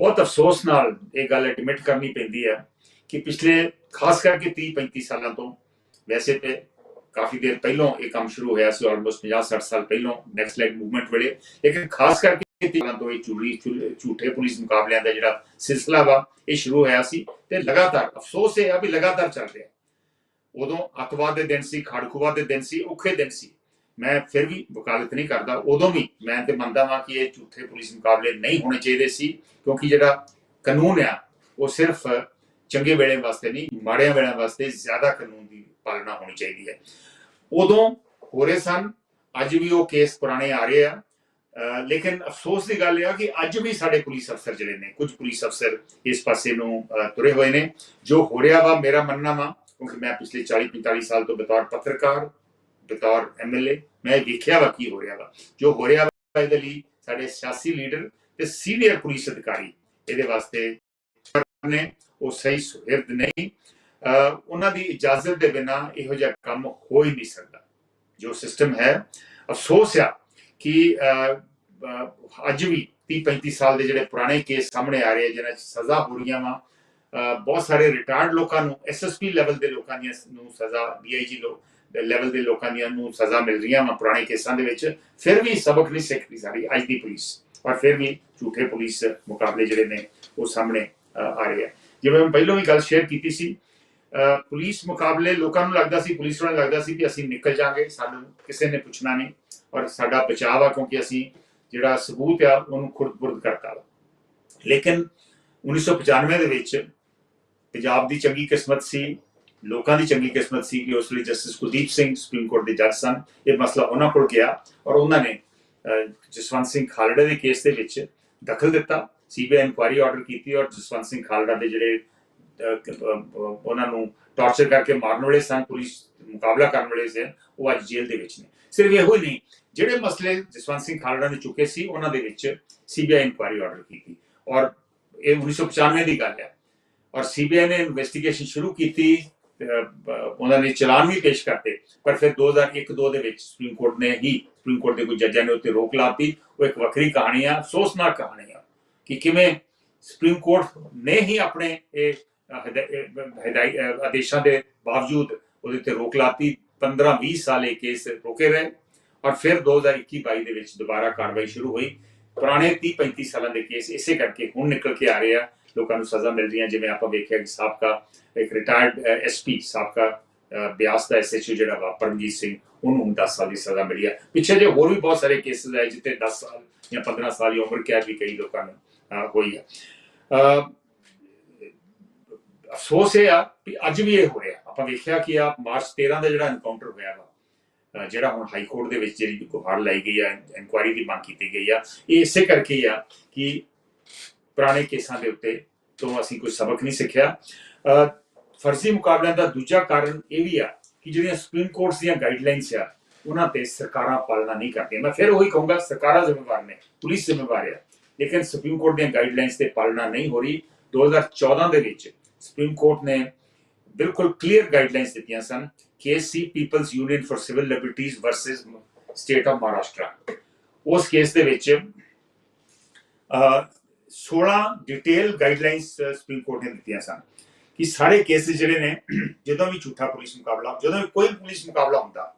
ਬਹੁਤ ਅਫਸੋਸ ਨਾਲ ਇਹ ਗੱਲ ਐਡਮਿਟ ਕਰਨੀ ਪੈਂਦੀ ਹੈ ਕਿ ਪਿਛਲੇ ਖਾਸ ਕਰਕੇ 30 35 ਸਾਲਾਂ ਤੋਂ ਵੈਸੇ ਤੇ ਕਾਫੀ ਦੇਰ ਪਹਿਲਾਂ ਇਹ ਕੰਮ ਸ਼ੁਰੂ ਹੋਇਆ ਸੀ ਆਲਮੋਸਟ 50 60 ਸਾਲ ਪਹਿਲਾਂ ਨੈਕਸਟ ਲੈਗ ਮੂਵਮੈਂਟ ਵੇਲੇ। ਲੇਕਿਨ ਖਾਸ ਕਰਕੇ 30 ਤੋਂ ਇਹ ਚੂੜੀ ਝੂਠੇ ਪੁਲਿਸ ਮੁਕਾਬਲਿਆਂ ਦਾ ਜਿਹੜਾ ਸਿਲਸਿਲਾ ਵਾ, ਇਹ ਸ਼ੁਰੂ ਹੋਇਆ ਸੀ ਤੇ ਲਗਾਤਾਰ ਅਫਸੋਸ ਇਹ ਆ ਵੀ ਲਗਾਤਾਰ ਚੱਲ ਰਿਹਾ। ਉਦੋਂ ਅਤਵਾਦ ਦੇ ਦਿਨ ਸੀ ਖੜਖੂਵਾ ਦੇ ਦਿਨ ਸੀ, ਔਖੇ ਦਿਨ ਸੀ। ਮੈਂ ਫਿਰ ਵੀ ਵਕਾਲਤ ਨਹੀਂ ਕਰਦਾ, ਉਦੋਂ ਵੀ ਮੈਂ ਤੇ ਮੰਨਦਾ ਵਾਂ ਕਿ ਇਹ ਝੂਠੇ ਪੁਲਿਸ ਮੁਕਾਬਲੇ ਨਹੀਂ ਹੋਣੇ ਚਾਹੀਦੇ ਸੀ, ਕਿਉਂਕਿ ਜਿਹੜਾ ਕਾਨੂੰਨ ਆ, ਉਹ ਸਿਰਫ ਚੰਗੇ ਵੇਲੇ ਵਾਸਤੇ ਨਹੀਂ, ਮਾੜਿਆਂ ਵੇਲੇ ਵਾਸਤੇ ਜ਼ਿਆਦਾ ਕਾਨੂੰਨ ਦੀ ਪਾਲਣਾ ਹੋਣੀ ਚਾਹੀਦੀ ਹੈ। ਉਦੋਂ ਹੋ ਰਹੇ ਸਨ, ਅੱਜ ਵੀ ਉਹ ਕੇਸ ਪੁਰਾਣੇ ਆ ਰਹੇ ਆ। ਲੇਕਿਨ ਅਫਸੋਸ ਦੀ ਗੱਲ ਇਹ ਆ ਕਿ ਅੱਜ ਵੀ ਸਾਡੇ ਪੁਲਿਸ ਅਫਸਰ ਜਿਹੜੇ ਨੇ, ਕੁਝ ਪੁਲਿਸ ਅਫਸਰ ਇਸ ਪਾਸੇ ਨੂੰ ਤੁਰੇ ਹੋਏ ਨੇ। ਜੋ ਹੋ ਰਿਹਾ ਵਾ, ਮੇਰਾ ਮੰਨਣਾ ਵਾ, ਕਿਉਂਕਿ ਮੈਂ ਪਿਛਲੇ 40 45 ਸਾਲ ਤੋਂ ਬਤੌਰ ਪੱਤਰਕਾਰ, ਬਤੌਰ ਐਮਐਲਏ ਮੈਂ ਦੇਖਿਆ ਵਾ ਕੀ ਹੋ ਰਿਹਾ ਵਾ। ਜੋ ਹੋ ਰਿਹਾ ਵਾ ਇਹਦੇ ਲਈ ਸਾਡੇ ਸਿਆਸੀ ਲੀਡਰ ਤੇ ਸੀਨੀਅਰ ਪੁਲਿਸ ਅਧਿਕਾਰੀ ਇਹਦੇ ਵਾਸਤੇ ਨੇ ਉਹ ਸਹੀ ਸੁਹਿਰਦ ਨਹੀਂ। ਉਹਨਾਂ ਦੀ ਇਜਾਜ਼ਤ ਦੇ ਬਿਨਾ ਇਹੋ ਜਿਹਾ ਕੰਮ ਹੋ ਹੀ ਨਹੀਂ ਸਕਦਾ। ਜੋ ਸਿਸਟਮ ਹੈ, ਅਫਸੋਸ ਆ ਕਿ ਅੱਜ ਵੀ 30 35 ਸਾਲ ਦੇ ਜਿਹੜੇ ਪੁਰਾਣੇ ਕੇਸ ਸਾਹਮਣੇ ਆ ਰਹੇ ਜਿਨ੍ਹਾਂ 'ਚ ਸਜ਼ਾ ਹੋ ਰਹੀਆਂ ਵਾ ਬਹੁਤ ਸਾਰੇ ਰਿਟਾਇਰਡ ਲੋਕਾਂ ਨੂੰ ਐਸਐਸਪੀ ਲੈਵਲ ਦੇ ਲੋਕਾਂ ਦੀਆਂ ਨੂੰ ਸਜ਼ਾ ਡੀਆਈਜੀ ਲੋ ਲੈਵਲ ਦੇ ਲੋਕਾਂ ਦੀਆਂ ਨੂੰ ਸਜ਼ਾ ਮਿਲ ਰਹੀਆਂ ਵਾ ਪੁਰਾਣੇ ਕੇਸਾਂ ਦੇ ਵਿੱਚ, ਫਿਰ ਵੀ ਸਬਕ ਨਹੀਂ ਸਿੱਖਦੀ ਰਹੀ ਸਾਡੀ ਅੱਜ ਦੀ ਪੁਲਿਸ। ਔਰ ਫਿਰ ਵੀ ਝੂਠੇ ਪੁਲਿਸ ਮੁਕਾਬਲੇ ਜਿਹੜੇ ਨੇ, ਉਹ ਸਾਹਮਣੇ ਆ ਰਹੇ ਆ। ਜਿਵੇਂ ਮੈਂ ਪਹਿਲਾਂ ਵੀ ਗੱਲ ਸ਼ੇਅਰ ਕੀਤੀ ਸੀ ਪੁਲਿਸ ਮੁਕਾਬਲੇ ਲੋਕਾਂ ਨੂੰ ਲੱਗਦਾ ਸੀ, ਪੁਲਿਸ ਨੂੰ ਲੱਗਦਾ ਸੀ ਕਿ ਅਸੀਂ ਨਿਕਲ ਜਾਾਂਗੇ ਸਾਨੂੰ ਕਿਸੇ ਨੇ ਪੁੱਛਣਾ ਨਹੀਂ। ਔਰ ਸਾਡਾ ਬਚਾਅ ਆ ਕਿਉਂਕਿ ਅਸੀਂ ਜਿਹੜਾ ਸਬੂਤ ਆ, ਉਹਨੂੰ ਖੁਰਦ-ਬੁਰਦ ਕਰਤਾ ਵਾ। ਲੇਕਿਨ 1995 ਦੇ ਵਿੱਚ ਪੰਜਾਬ ਦੀ ਚੰਗੀ ਕਿਸਮਤ ਸੀ ਲੋਕਾਂ ਦੀ ਚੰਗੀ ਕਿਸਮਤ ਸੀ ਕਿ ਉਸ ਲਈ justice Kuldeep Singh, supreme court ਦੇ ਜੱਜ ਸਨ। ਇਹ ਮਸਲਾ ਉਹਨਾਂ ਕੋਲ ਗਿਆ ਔਰ ਉਹਨਾਂ ਨੇ ਜਸਵੰਤ ਸਿੰਘ ਖਾਲੜਾ ਦੇ ਕੇਸ ਦੇ ਵਿੱਚ ਦਖਲ ਦਿੱਤਾ। ਸੀਬੀਆਈ ਇਨਕੁਆਇਰੀ ਆਰਡਰ ਕੀਤੀ ਔਰ ਜਸਵੰਤ ਸਿੰਘ ਖਾਲੜਾ ਦੇ ਜਿਹੜੇ ਉਹਨਾਂ ਨੂੰ ਟਾਰਚਰ ਕਰਕੇ ਮਾਰਨ ਵਾਲੇ ਸਨ, ਪੁਲਿਸ ਮੁਕਾਬਲਾ ਕਰਨ ਵਾਲੇ ਸਨ, ਉਹ ਅੱਜ ਜੇਲ੍ਹ ਦੇ ਵਿੱਚ ਨੇ। ਸਿਰਫ ਇਹੋ ਹੀ ਨਹੀਂ, ਜਿਹੜੇ ਮਸਲੇ ਜਸਵੰਤ ਸਿੰਘ ਖਾਲੜਾ ਨੇ ਚੁੱਕੇ ਸੀ, ਉਹਨਾਂ ਦੇ ਵਿੱਚ ਸੀਬੀਆਈ ਇਨਕੁਆਇਰੀ ਆਰਡਰ ਕੀਤੀ। ਔਰ ਇਹ 1995 ਦੀ ਗੱਲ ਹੈ। ਔਰ ਸੀਬੀਆਈ ਨੇ ਇਨਵੈਸਟੀਗੇਸ਼ਨ ਸ਼ੁਰੂ ਕੀਤੀ ਉਹਨਾਂ ਨੇ ਚਲਾਨ ਵੀ ਪੇਸ਼ ਕਰਤੇ। ਪਰ ਫਿਰ 2001-2 ਦੇ ਵਿੱਚ ਸੁਪਰੀਮ ਕੋਰਟ ਨੇ ਹੀ ਸੁਪਰੀਮ ਕੋਰਟ ਦੇ ਕੁਝ ਜੱਜਾਂ ਨੇ ਉੱਤੇ ਰੋਕ ਲਾਤੀ। ਉਹ ਇੱਕ ਵੱਖਰੀ ਕਹਾਣੀ ਆ ਅਫਸੋਸਨਾਕ ਕਹਾਣੀ ਆ ਕਿ ਕਿਵੇਂ ਸੁਪਰੀਮ ਕੋਰਟ ਨੇ ਹੀ ਆਪਣੇ ਇਹ ਅਹ, ਹਦਾ- ਹਦਾਇ ਆਦੇਸ਼ਾਂ ਦੇ ਬਾਵਜੂਦ ਉਹਦੇ ਤੇ ਰੋਕ ਲਾਤੀ। 15-20 ਸਾਲ ਇਹ ਕੇਸ ਰੋਕੇ ਰਹੇ ਔਰ ਫਿਰ 2021-22 ਦੇ ਵਿੱਚ ਦੁਬਾਰਾ ਕਾਰਵਾਈ ਸ਼ੁਰੂ ਹੋਈ। ਪੁਰਾਣੇ 30-35 ਸਾਲਾਂ ਦੇ ਕੇਸ ਇਸੇ ਕਰਕੇ ਹੁਣ ਨਿਕਲ ਕੇ ਆ ਰਹੇ ਆ ਲੋਕਾਂ ਨੂੰ ਸਜ਼ਾ ਮਿਲ ਰਹੀਆਂ ਜਿਵੇਂ ਆਪਾਂ ਵੇਖਿਆ ਕਿ ਸਾਬਕਾ ਇੱਕ ਰਿਟਾਇਰਡ ਐਸਪੀ ਸਾਬਕਾ ਬਿਆਸ ਦਾ ਐਸਐਚਓ ਜਿਹੜਾ ਵਾ ਪਰਮਜੀਤ ਸਿੰਘ ਉਹਨੂੰ 10 ਸਾਲ ਦੀ ਸਜ਼ਾ ਮਿਲੀ ਹੈ ਪਿੱਛੇ ਜੇ ਹੋਰ ਵੀ ਬਹੁਤ ਸਾਰੇ ਕੇਸਿਸ ਆਏ ਜਿੱਤੇ 10 ਸਾਲ ਜਾਂ 15 ਸਾਲ ਦੀ ਉਮਰ ਕੈਦ ਵੀ ਕਈ ਲੋਕਾਂ ਨੂੰ ਅਹ, ਹੋਈ ਹੈ ਅਫਸੋਸ ਇਹ ਆ ਕਿ ਅੱਜ ਵੀ ਇਹ ਹੋ ਰਿਹਾ। ਆਪਾਂ ਵੇਖਿਆ ਕਿ ਆ ਮਾਰਚ 13 ਦਾ ਜਿਹੜਾ ਐਨਕਾਊਂਟਰ ਹੋਇਆ ਵਾ ਜਿਹੜਾ ਹੁਣ ਹਾਈ ਕੋਰਟ ਦੇ ਵਿੱਚ ਜਿਹੜੀ ਗੁਹਾਰ ਲਾਈ ਗਈ ਆ ਇਨਕੁਆਇਰੀ ਦੀ ਮੰਗ ਕੀਤੀ ਗਈ ਆ ਇਹ ਇਸੇ ਕਰਕੇ ਆ ਕਿ ਪੁਰਾਣੇ ਕੇਸਾਂ ਦੇ ਉੱਤੇ ਤੋਂ ਅਸੀਂ ਕੋਈ ਸਬਕ ਨਹੀਂ ਸਿੱਖਿਆ। ਫਰਜ਼ੀ ਮੁਕਾਬਲਿਆਂ ਦਾ ਦੂਜਾ ਕਾਰਨ ਇਹ ਵੀ ਆ ਕਿ ਜਿਹੜੀਆਂ ਸੁਪਰੀਮ ਕੋਰਟਸ ਦੀਆਂ ਗਾਈਡਲਾਈਨਸ ਆ, ਉਹਨਾਂ ਤੇ ਸਰਕਾਰਾਂ ਪਾਲਣਾ ਨਹੀਂ ਕਰਦੀਆਂ। ਮੈਂ ਫਿਰ ਉਹੀ ਕਹੂੰਗਾ, ਸਰਕਾਰਾਂ ਜ਼ਿੰਮੇਵਾਰ ਨੇ, ਪੁਲਿਸ ਜ਼ਿੰਮੇਵਾਰ ਆ। ਲੇਕਿਨ ਸੁਪਰੀਮ ਕੋਰਟ ਦੀਆਂ ਗਾਈਡਲਾਈਨਸ ਤੇ ਪਾਲਣਾ ਨਹੀਂ ਹੋ ਰਹੀ। 2014 ਦੇ ਵਿੱਚ ਸੁਪਰੀਮ ਕੋਰਟ ਨੇ ਬਿਲਕੁਲ ਕਲੀਅਰ ਗਾਈਡਲਾਈਨਸ ਦਿੱਤੀਆਂ ਸਨ case C People's Union for Civil Liberties versus State of Maharashtra ਉਸ ਕੇਸ ਦੇ ਵਿੱਚ 16 ਡਿਟੇਲ ਗਾਈਡਲਾਈਨਸ ਸੁਪਰੀਮ ਕੋਰਟ ਨੇ ਦਿੱਤੀਆਂ ਸਨ ਕਿ ਸਾਰੇ ਕੇਸ ਜਿਹੜੇ ਨੇ, ਜਦੋਂ ਵੀ ਝੂਠਾ ਪੁਲਿਸ ਮੁਕਾਬਲਾ, ਜਦੋਂ ਵੀ ਕੋਈ ਪੁਲਿਸ ਮੁਕਾਬਲਾ ਹੁੰਦਾ,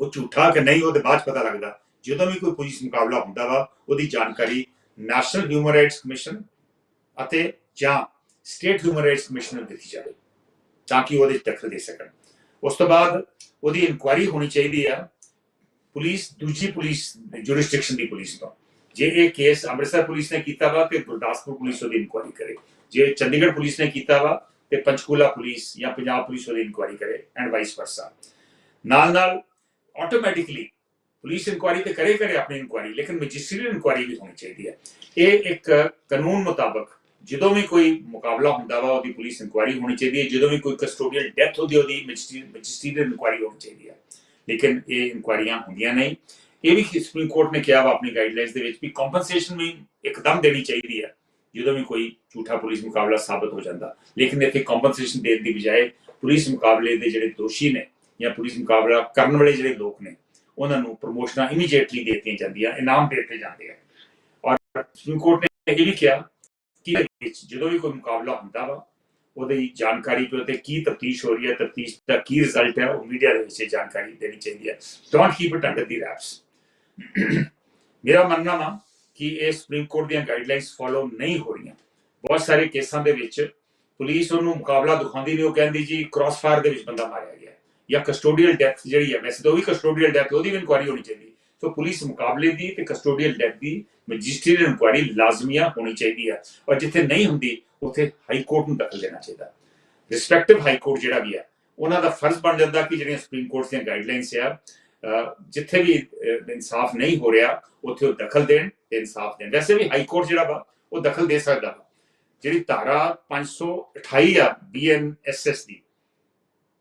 ਉਹ ਝੂਠਾ ਕਿ ਨਹੀਂ, ਉਹਦੇ ਬਾਅਦ ਪਤਾ ਲੱਗਦਾ। ਜਦੋਂ ਵੀ ਕੋਈ ਪੁਲਿਸ ਮੁਕਾਬਲਾ ਹੁੰਦਾ ਵਾ, ਉਹਦੀ ਜਾਣਕਾਰੀ ਨੈਸ਼ਨਲ ਹਿਊਮਨ ਰਾਈਟਸ ਕਮਿਸ਼ਨ ਅਤੇ ਜਾਂ ਸਟੇਟ ਹਿਊਮਨ ਰਾਈਟਸ ਕਮਿਸ਼ਨ ਨੂੰ ਦਿੱਤੀ ਜਾਵੇ, ਤਾਂ ਕਿ ਉਹਦੇ ਦਖਲ ਦੇ ਸਕਣ। ਉਸ ਤੋਂ ਬਾਅਦ ਉਹਦੀ ਇਨਕੁਆਇਰੀ ਹੋਣੀ ਚਾਹੀਦੀ ਆ, ਪੁਲਿਸ, ਦੂਜੀ ਪੁਲਿਸ ਜੁਰਿਸਡਿਕਸ਼ਨ ਦੀ ਪੁਲਿਸ ਤੋਂ। ਜੇ ਇਹ ਕੇਸ ਅੰਮ੍ਰਿਤਸਰ ਪੁਲਿਸ ਨੇ ਕੀਤਾ ਵਾ ਤੇ ਗੁਰਦਾਸਪੁਰ ਪੁਲਿਸ ਉਹਦੀ ਇਨਕੁਆਇਰੀ ਕਰੇ। ਜੇ ਚੰਡੀਗੜ੍ਹ ਪੁਲਿਸ ਨੇ ਕੀਤਾ ਵਾ ਤੇ ਪੰਚਕੂਲਾ ਪੁਲਿਸ ਜਾਂ ਪੰਜਾਬ ਪੁਲਿਸ ਉਹਦੀ ਇਨਕੁਆਇਰੀ ਕਰੇ ਐਂਡ ਵਾਈਸ ਵਰਸਾ ਨਾਲ ਨਾਲ ਆਟੋਮੈਟਿਕਲੀ ਪੁਲਿਸ ਇਨਕੁਆਇਰੀ ਤੇ ਕਰੇ ਕਰੇ ਆਪਣੀ ਇਨਕੁਆਇਰੀ ਲੇਕਿਨ ਮੈਜਿਸਟਰੀਅਲ ਇਨਕੁਆਇਰੀ ਵੀ ਹੋਣੀ ਚਾਹੀਦੀ ਹੈ। ਇਹ ਇੱਕ ਕਾਨੂੰਨ ਮੁਤਾਬਕ ਜਦੋਂ ਵੀ ਕੋਈ ਮੁਕਾਬਲਾ ਹੁੰਦਾ ਵਾ ਉਹਦੀ ਪੁਲਿਸ ਇਨਕੁਆਇਰੀ ਹੋਣੀ ਚਾਹੀਦੀ ਹੈ। ਜਦੋਂ ਵੀ ਕੋਈ ਕਸਟੋਡੀਅਲ ਡੈਥ ਹੁੰਦੀ ਹੈ, ਉਹਦੀ ਮੈਜਿਸਟਰੀਅਲ ਇਨਕੁਆਇਰੀ ਹੋਣੀ ਚਾਹੀਦੀ ਹੈ। ਲੇਕਿਨ ਇਹ ਇਨਕੁਆਇਰੀਆਂ ਹੁੰਦੀਆਂ ਨਹੀਂ। ਇਹ ਵੀ ਸੁਪਰੀਮ ਕੋਰਟ ਨੇ ਕਿਹਾ ਵਾ ਆਪਣੀ ਗਾਈਡਲਾਈਨਸ ਦੇ ਵਿੱਚ ਵੀ ਕੰਪਨਸੇਸ਼ਨ ਵੀ ਇੱਕਦਮ ਦੇਣੀ ਚਾਹੀਦੀ ਹੈ, ਜਦੋਂ ਵੀ ਕੋਈ ਝੂਠਾ ਪੁਲਿਸ ਮੁਕਾਬਲਾ ਸਾਬਤ ਹੋ ਜਾਂਦਾ। ਲੇਕਿਨ ਇੱਥੇ ਕੰਪਨਸੇਸ਼ਨ ਦੇਣ ਦੀ ਬਜਾਏ ਪੁਲਿਸ ਮੁਕਾਬਲੇ ਦੇ ਜਿਹੜੇ ਦੋਸ਼ੀ ਨੇ ਜਾਂ ਪੁਲਿਸ ਮੁਕਾਬਲਾ ਕਰਨ ਵਾਲੇ ਜਿਹੜੇ ਲੋਕ ਨੇ, ਉਹਨਾਂ ਨੂੰ ਪ੍ਰਮੋਸ਼ਨਾਂ ਇਮੀਡੀਏਟਲੀ ਦਿੱਤੀਆਂ ਜਾਂਦੀਆਂ, ਇਨਾਮ ਦੇ ਦਿੱਤੇ ਜਾਂਦੇ ਆ। ਔਰ ਸੁਪਰੀਮ ਕੋਰਟ ਨੇ ਇਹ ਵੀ ਕਿਹਾ ਕਿ ਜਦੋਂ ਵੀ ਕੋਈ ਮੁਕਾਬਲਾ ਹੁੰਦਾ ਵਾ, ਉਹਦੀ ਜਾਣਕਾਰੀ ਤੇ ਉੱਤੇ ਕੀ ਤਫਤੀਸ਼ ਹੋ ਰਹੀ ਹੈ, ਤਫਤੀਸ਼ ਦਾ ਕੀ ਰਿਜ਼ਲਟ ਹੈ, ਉਹ ਮੀਡੀਆ ਦੇ ਵਿੱਚ ਜਾਣਕਾਰੀ ਦੇਣੀ ਚਾਹੀਦੀ ਹੈ। Don't keep it under the wraps ਮੇਰਾ ਮੰਨਣਾ ਵਾ ਕਿ ਇਹ ਸੁਪਰੀਮ ਕੋਰਟ ਦੀਆਂ ਗਾਈਡਲਾਈਨਸ ਫਾਲੋ ਨਹੀਂ ਹੋ ਰਹੀਆਂ। ਬਹੁਤ ਸਾਰੇ ਕੇਸਾਂ ਦੇ ਵਿੱਚ ਪੁਲਿਸ ਉਹਨੂੰ ਮੁਕਾਬਲਾ ਦਿਖਾਉਂਦੀ ਨਹੀਂ, ਉਹ ਕਹਿੰਦੀ ਜੀ ਕ੍ਰਾਸ ਫਾਇਰ ਦੇ ਵਿੱਚ ਬੰਦਾ ਮਾਰਿਆ ਗਿਆ ਜਾਂ ਕਸਟੋਡੀਅਲ ਡੈਥ ਜਿਹੜੀ ਹੈ, ਵੈਸੇ ਤਾਂ ਉਹ ਵੀ ਕਸਟੋਡੀਅਲ ਡੈਥ ਉਹਦੀ ਵੀ ਇਨਕੁਆਰੀ ਹੋਣੀ ਚਾਹੀਦੀ। ਸੋ ਪੁਲਿਸ ਮੁਕਾਬਲੇ ਦੀ ਤੇ ਕਸਟੋਡੀਅਲ ਡੈਥ ਦੀ ਮੈਜਿਸਟਰੀਅਲ ਇਨਕੁਆਰੀ ਲਾਜ਼ਮੀਆ ਹੋਣੀ ਚਾਹੀਦੀ ਹੈ ਔਰ ਜਿੱਥੇ ਨਹੀਂ ਹੁੰਦੀ, ਉੱਥੇ ਹਾਈ ਕੋਰਟ ਨੂੰ ਦਖਲ ਦੇਣਾ ਚਾਹੀਦਾ। ਰਿਸਪੈਕਟਿਵ ਹਾਈ ਕੋਰਟ ਜਿਹੜਾ ਵੀ ਹੈ, ਉਹਨਾਂ ਦਾ ਫਰਜ਼ ਬਣ ਜਾਂਦਾ ਕਿ ਜਿਹੜੀਆਂ ਸੁਪਰੀਮ ਕੋਰਟ ਦੀਆਂ ਗਾਈਡਲਾਈਨਸ ਆ ਜਿੱਥੇ ਵੀ ਇਨਸਾਫ ਨਹੀਂ ਹੋ ਰਿਹਾ, ਉੱਥੇ ਉਹ ਦਖਲ ਦੇਣ ਤੇ ਇਨਸਾਫ ਦੇਣ। ਵੈਸੇ ਵੀ ਹਾਈ ਕੋਰਟ ਜਿਹੜਾ ਵਾ, ਉਹ ਦਖਲ ਦੇ ਸਕਦਾ ਵਾ। ਜਿਹੜੀ ਧਾਰਾ 528 ਆ ਬੀਐਨਐਸਐਸ ਦੀ,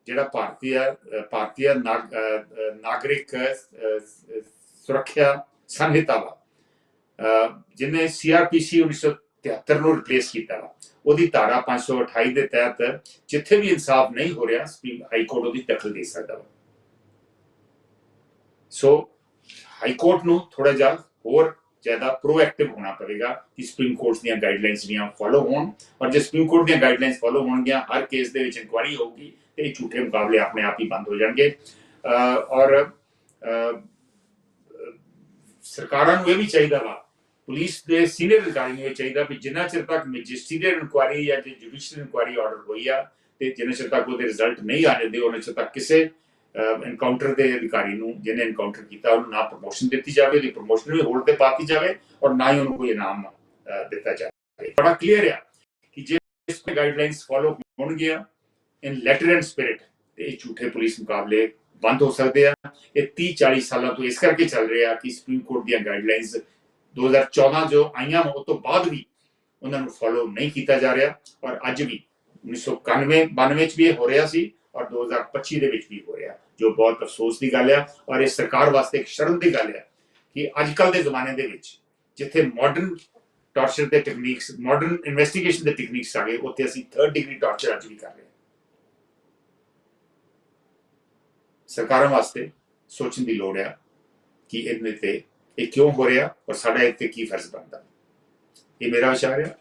ਜਿਹੜਾ ਭਾਰਤੀ ਭਾਰਤੀ ਨਾਗਰਿਕ ਸੁਰੱਖਿਆ ਸੰਹਿਤਾ ਵਾ। ਜਿਹਨੇ ਸੀਆਰਪੀਸੀ 1973 ਨੂੰ ਰਿਪਲੇਸ ਕੀਤਾ ਵਾ। ਉਹਦੀ ਧਾਰਾ 528 ਦੇ ਤਹਿਤ ਜਿੱਥੇ ਵੀ ਇਨਸਾਫ ਨਹੀਂ ਹੋ ਰਿਹਾ ਸੁਪਰੀਮ ਹਾਈ ਕੋਰਟ ਉਹਦੀ ਦਖਲ ਦੇ ਸਕਦਾ ਵਾ। ਸੋ ਹਾਈ ਕੋਰਟ ਨੂੰ ਥੋੜਾ ਜਿਹਾ ਹੋਰ ਜ਼ਿਆਦਾ ਪ੍ਰੋਐਕਟਿਵ ਹੋਣਾ ਪਵੇਗਾ ਕਿ ਸੁਪਰੀਮ ਕੋਰਟ ਦੀਆਂ ਗਾਈਡਲਾਈਨਸ ਵੀ ਫਾਲੋ ਹੋਣ। ਔਰ ਜੇ ਸੁਪਰੀਮ ਕੋਰਟ ਦੀਆਂ ਗਾਈਡਲਾਈਨਸ ਫਾਲੋ ਹੋਣਗੀਆਂ, ਹਰ ਕੇਸ ਦੇ ਵਿੱਚ ਇਨਕੁਆਰੀ ਹੋਊਗੀ ਤੇ ਇਹ ਝੂਠੇ ਮੁਕਾਬਲੇ ਆਪਣੇ ਆਪ ਹੀ ਬੰਦ ਹੋ ਜਾਣਗੇ। ਔਰ ਸਰਕਾਰਾਂ ਨੂੰ ਇਹ ਵੀ ਚਾਹੀਦਾ ਵਾ, ਪੁਲਿਸ ਦੇ ਸੀਨੀਅਰ ਅਧਿਕਾਰੀ ਨੂੰ ਇਹ ਚਾਹੀਦਾ ਵੀ ਜਿੰਨਾ ਚਿਰ ਤੱਕ ਮੈਜਿਸਟਰੀਅਲ ਇਨਕੁਆਇਰੀ ਜਾਂ ਜੁਡੀਸ਼ੀਅਲ ਇਨਕੁਆਇਰੀ ਆਰਡਰ ਹੋਈ ਆ ਤੇ ਜਿੰਨਾ ਚਿਰ ਤੱਕ ਉਹਦੇ ਰਿਜ਼ਲਟ ਨਹੀਂ ਆ ਜਾਂਦੇ, ਉਹਨਾਂ ਚਿਰ ਤੱਕ ਕਿਸੇ ਐਨਕਾਊਂਟਰ ਦੇ ਅਧਿਕਾਰੀ ਨੂੰ ਜਿਹਨੇ ਐਨਕਾਊਂਟਰ ਕੀਤਾ ਉਹਨੂੰ ਨਾ ਪ੍ਰਮੋਸ਼ਨ ਦਿੱਤੀ ਜਾਵੇ ਉਹਦੀ ਪ੍ਰਮੋਸ਼ਨ ਵੀ ਹੋਲਡ ਤੇ ਪਾਤੀ ਜਾਵੇ ਔਰ ਨਾ ਹੀ ਉਹਨੂੰ ਕੋਈ ਇਨਾਮ ਦਿੱਤਾ ਜਾਵੇ। ਬੜਾ ਕਲੀਅਰ ਆ ਕਿ ਜੇ ਇਸ ਗਾਈਡਲਾਈਨਸ ਫਾਲੋ ਹੋਣਗੀਆਂ ਇਨ ਲੈਟਰ ਐਂਡ ਸਪਿਰਿਟ ਇਹ ਝੂਠੇ ਪੁਲਿਸ ਮੁਕਾਬਲੇ ਬੰਦ ਹੋ ਸਕਦੇ ਆ। ਇਹ 30 40 ਸਾਲਾਂ ਤੋਂ ਇਸ ਕਰਕੇ ਚੱਲ ਰਿਹਾ ਕਿ ਸੁਪਰੀਮ ਕੋਰਟ ਦੀਆਂ ਗਾਈਡਲਾਈਨਸ 2014 ਜੋ ਆਈਆਂ ਵਾ, ਉਹ ਤੋਂ ਬਾਅਦ ਵੀ ਉਹਨਾਂ ਨੂੰ ਫਾਲੋ ਨਹੀਂ ਕੀਤਾ ਜਾ ਰਿਹਾ ਔਰ ਅੱਜ ਵੀ 1991 92 ਚ ਵੀ ਇਹ ਹੋ ਰਿਹਾ ਸੀ ਔਰ 2025 ਦੇ ਵਿੱਚ ਵੀ ਹੋ ਰਿਹਾ। ਜੋ ਬਹੁਤ ਅਫਸੋਸ ਦੀ ਗੱਲ ਆ ਔਰ ਇਹ ਸਰਕਾਰ ਵਾਸਤੇ ਇੱਕ ਸ਼ਰਮ ਦੀ ਗੱਲ ਆ ਕਿ ਅੱਜ ਕੱਲ ਦੇ ਜ਼ਮਾਨੇ ਦੇ ਵਿੱਚ ਜਿੱਥੇ ਮਾਡਰਨ ਟਾਰਚਰ ਦੇ ਟੈਕਨੀਕਸ ਮਾਡਰਨ ਇਨਵੈਸਟੀਗੇਸ਼ਨ ਦੇ ਟੈਕਨੀਕਸ ਆ ਗਏ, ਉੱਥੇ ਅਸੀਂ 3rd ਡਿਗਰੀ ਟਾਰਚਰ ਅੱਜ ਵੀ ਕਰ ਰਹੇ ਹਾਂ। ਸਰਕਾਰਾਂ ਵਾਸਤੇ ਸੋਚਣ ਦੀ ਲੋੜ ਆ ਕਿ ਇਹਦੇ ਤੇ ਇਹ ਕਿਉਂ ਹੋ ਰਿਹਾ ਔਰ ਸਾਡਾ ਇਹ ਤੇ ਕੀ ਫਰਜ਼ ਬਣਦਾ। ਇਹ ਮੇਰਾ ਵਿਚਾਰ ਹੈ